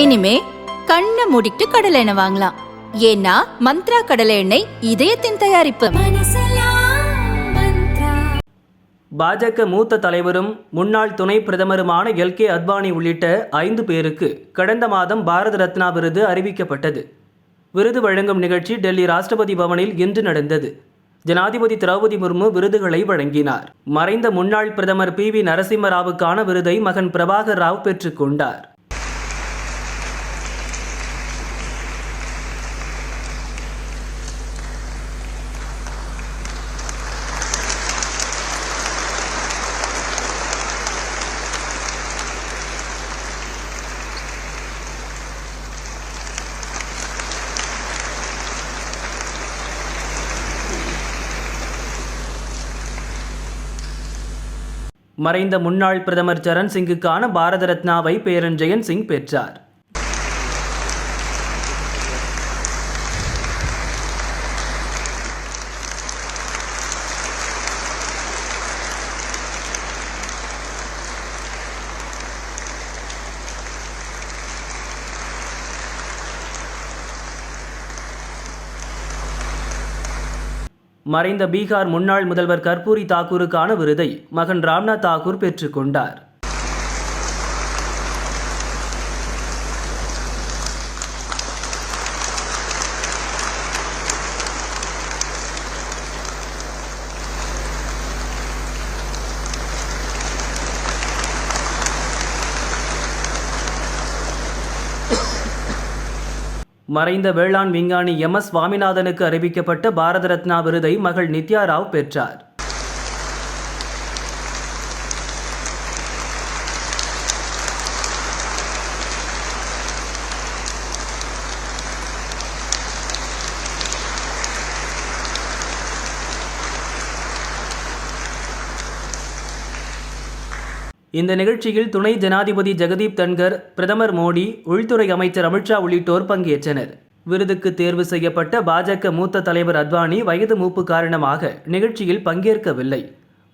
இனிமே கண்ணை மூடிட்டு கடலை எண்ணெய் வாங்கலாம். ஏன்னா மந்த்ரா கடலை எண்ணெய் இதயத்தின் தயாரிப்பு. பாஜக மூத்த தலைவரும் முன்னாள் துணை பிரதமருமான எல். கே. அத்வானி உள்ளிட்ட ஐந்து பேருக்கு கடந்த மாதம் பாரத ரத்னா விருது அறிவிக்கப்பட்டது. விருது வழங்கும் நிகழ்ச்சி டெல்லி ராஷ்டிரபதி பவனில் இன்று நடந்தது. ஜனாதிபதி திரௌபதி முர்மு விருதுகளை வழங்கினார். மறைந்த முன்னாள் பிரதமர் பி. வி. நரசிம்மராவுக்கான விருதை மகன் பிரபாகர் ராவ் பெற்றுக்கொண்டார் மறைந்த முன்னாள் பிரதமர் சரண் சிங்குக்கான பாரத ரத்னாவை பேரன் ஜெயந்த் சிங் பெற்றார். மறைந்த பீகார் முன்னாள் முதல்வர் கர்பூரி தாக்கூருக்கான விருதை மகன் ராம்நாத் தாக்கூர் பெற்றுக்கொண்டார் மறைந்த வேளாண் விஞ்ஞானி எம் எஸ் சுவாமிநாதனுக்கு அறிவிக்கப்பட்ட பாரத ரத்னா விருதை மகள் நித்யா ராவ் பெற்றார். இந்த நிகழ்ச்சியில் துணை ஜனாதிபதி ஜெகதீப் தன்கர் பிரதமர் மோடி உள்துறை அமைச்சர் அமித்ஷா உள்ளிட்டோர் பங்கேற்றனர். விருதுக்கு தேர்வு செய்யப்பட்ட பாஜக மூத்த தலைவர் அத்வானி வயது மூப்பு காரணமாக நிகழ்ச்சியில் பங்கேற்கவில்லை.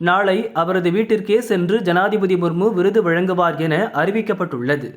நாளை அவரது வீட்டிற்கே சென்று ஜனாதிபதி முர்மு விருது வழங்குவார் என அறிவிக்கப்பட்டுள்ளது.